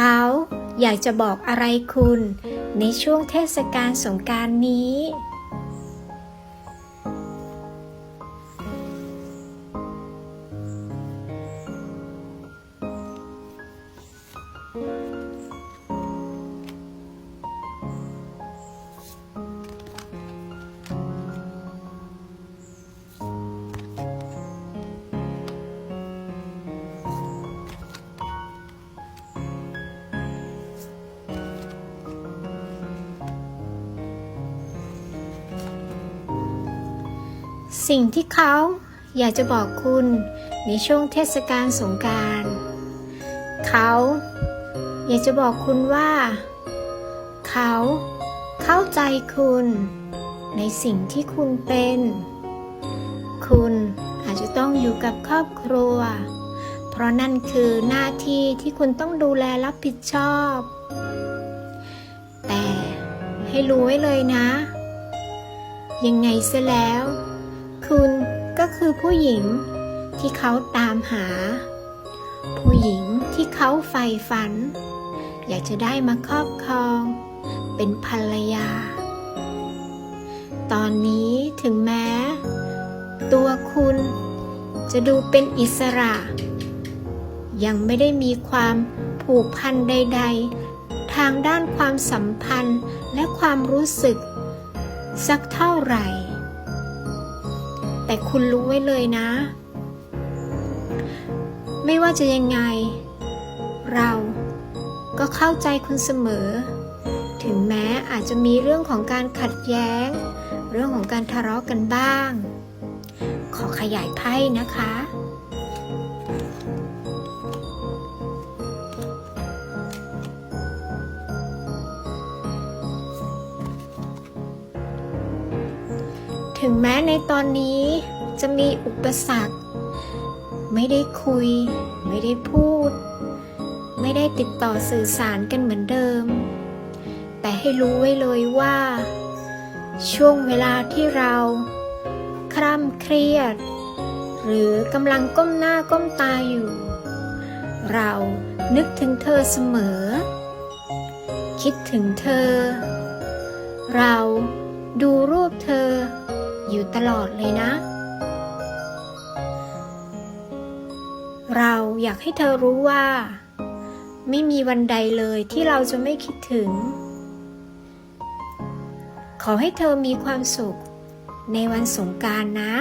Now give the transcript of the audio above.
เขาอยากจะบอกอะไรคุณ ในช่วงเทศกาลสงการนี้ สิ่งที่เขาอยากจะบอกคุณในช่วงเทศกาลสงการเขาอยากจะบอกคุณว่า เขาเข้าใจคุณ ในสิ่งที่คุณเป็น คุณอาจจะต้องอยู่กับครอบครัว เพราะนั่นคือหน้าที่ที่คุณต้องดูแลรับผิดชอบ แต่ให้รู้ไว้เลยนะ ยังไงเสียแล้ว คุณก็คือผู้หญิงที่เขาตามหา ผู้หญิงที่เขาใฝ่ฝัน อยากจะได้มาครอบครอง เป็นภรรยา ตอนนี้ถึงแม้ ตัวคุณจะดูเป็นอิสระ ยังไม่ได้มีความผูกพันใด ๆ ทางด้านความสัมพันธ์และความรู้สึก สักเท่าไหร่ แต่คุณรู้ไว้เลยนะ ไม่ว่าจะยังไง เราก็เข้าใจคุณเสมอ ถึงแม้อาจจะมีเรื่องของการขัดแย้ง เรื่องของการทะเลาะกันบ้าง ขอขยายไพ่นะคะ ถึงแม้ในตอนนี้จะมีอุปสรรค ไม่ได้คุย ไม่ได้พูด ไม่ได้ติดต่อสื่อสารกันเหมือนเดิม แต่ให้รู้ไว้เลยว่า ช่วงเวลาที่เรา คร่ำเครียด หรือกำลังก้มหน้าก้มตาอยู่ เรานึกถึงเธอเสมอ คิดถึงเธอ เราดูรูปเธอ อยู่ตลอดเลยนะ เราอยากให้เธอรู้ว่า ไม่มีวันใดเลยที่เราจะไม่คิดถึง ขอให้เธอมีความสุขในวันสงการนะ